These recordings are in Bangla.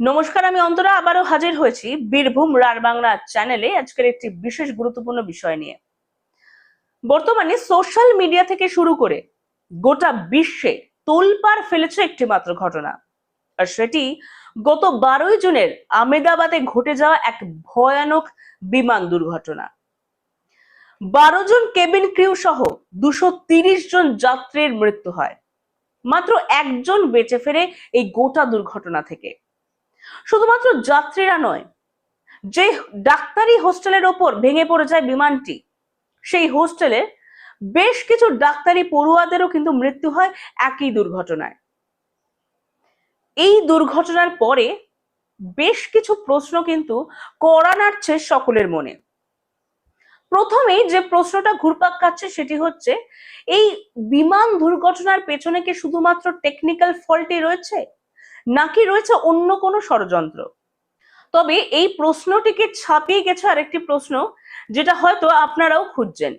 নমস্কার, আমি অন্তরা আবারও হাজির হয়েছি বীরভূম রার বাংলা চ্যানেলে আজকের একটি বিশেষ গুরুত্বপূর্ণ বিষয় নিয়ে। বর্তমানে সোশ্যাল মিডিয়া থেকে শুরু করে গোটা বিশ্বে তোলপাড় ফেলেছে একটি মাত্র ঘটনা। আর সেটি গত বারোই জুনের আমেদাবাদে ঘটে যাওয়া এক ভয়ানক বিমান দুর্ঘটনা। বারো জন কেবিন ক্রিউ সহ দুশো জন যাত্রীর মৃত্যু হয়। মাত্র একজন বেঁচে ফেরে এই গোটা দুর্ঘটনা থেকে। শুধুমাত্র যাত্রীরা নয়, যে ডাক্তারি হোস্টেলের ওপর ভেঙে পড়ে যায় বিমানটি, সেই হোস্টেলে বেশ কিছু ডাক্তারি পড়ুয়াদেরও কিন্তু মৃত্যু হয় একই দুর্ঘটনায়। এই দুর্ঘটনার পরে বেশ কিছু প্রশ্ন কিন্তু কড়া নাড়ছে সকলের মনে। প্রথমেই যে প্রশ্নটা ঘুরপাক খাচ্ছে সেটি হচ্ছে, এই বিমান দুর্ঘটনার পেছনে কি শুধুমাত্র টেকনিক্যাল ফল্টই রয়েছে? নাকি রয়েছে অন্য কোনো ষড়যন্ত্র? তবে এই প্রশ্নটিকে ছাপিয়ে গেছে আরেকটি প্রশ্ন, যেটা হয়তো আপনারাও খুঁজছেন।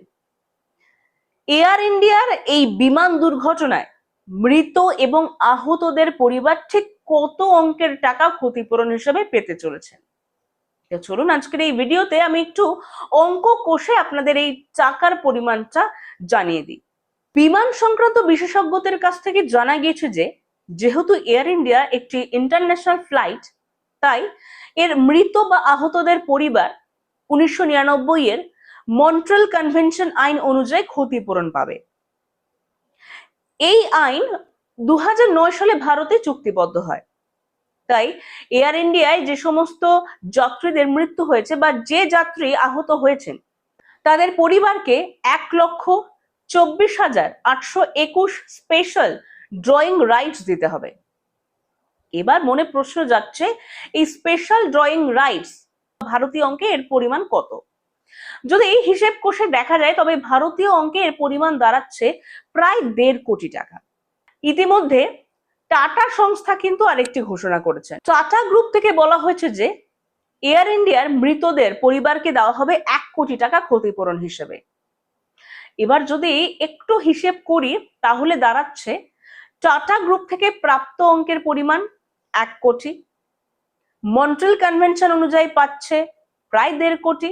এয়ার ইন্ডিয়ার এই বিমান দুর্ঘটনায় মৃত এবং আহতদের পরিবার ঠিক কত অঙ্কের টাকা ক্ষতিপূরণ হিসেবে পেতে চলেছেন চলুন আজকের এই ভিডিওতে আমি একটু অঙ্ক কষে আপনাদের এই টাকার পরিমাণটা জানিয়ে দিই। বিমান সংক্রান্ত বিশেষজ্ঞদের কাছ থেকে জানা গিয়েছে যে যেহেতু এয়ার ইন্ডিয়া একটি ইন্টারন্যাশনাল ফ্লাইট তাই এর মৃত বা আহতদের পরিবার উনিশশো নিরানব্বই এর মন্ট্রাল কনভেনশন আইন অনুযায়ী ক্ষতিপূরণ পাবে। এই আইন দু সালে ভারতে চুক্তিবদ্ধ হয়। তাই এয়ার ইন্ডিয়ায় যে সমস্ত যাত্রীদের মৃত্যু হয়েছে বা যে যাত্রী আহত হয়েছেন, তাদের পরিবারকে এক লক্ষ চব্বিশ হাজার আটশো একুশ স্পেশাল ড্রয়িং রাইটস দিতে হবে। এবার মনে প্রশ্ন যাচ্ছে এই স্পেশাল ড্রয়িং রাইটস ভারতীয় অঙ্কে এর পরিমাণ কত? যদি এই হিসেব কষে দেখা যায়, তবে ভারতীয় অঙ্কে এর পরিমাণ দাঁড়াচ্ছে প্রায় দেড় কোটি টাকা। ইতিমধ্যে টাটা সংস্থা কিন্তু আরেকটি ঘোষণা করেছে। টাটা গ্রুপ থেকে বলা হয়েছে যে, এয়ার ইন্ডিয়ার মৃতদের পরিবারকে দেওয়া হবে এক কোটি টাকা ক্ষতিপূরণ হিসেবে। এবার যদি একটু হিসেব করি, তাহলে দাঁড়াচ্ছে টাটা গ্রুপ থেকে প্রাপ্ত অঙ্কের পরিমাণ এক কোটি। মন্ট্রিল কনভেনশন অনুযায়ী পাচ্ছে প্রায় দেড় কোটি।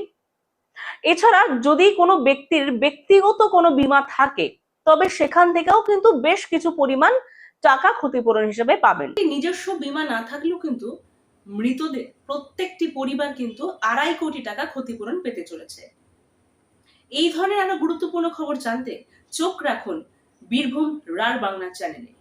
এছাড়া যদি কোনো ব্যক্তির ব্যক্তিগত কোনো বীমা থাকে, তবে সেখান থেকেও কিন্তু বেশ কিছু পরিমাণ টাকা ক্ষতিপূরণ হিসেবে পাবেন। নিজস্ব বীমা না থাকলেও কিন্তু মৃতদের প্রত্যেকটি পরিবার কিন্তু আড়াই কোটি টাকা ক্ষতিপূরণ পেতে চলেছে। এই ধরনের আরও গুরুত্বপূর্ণ খবর জানতে চোখ রাখুন বীরভূম রার বাংলা চ্যানেলে।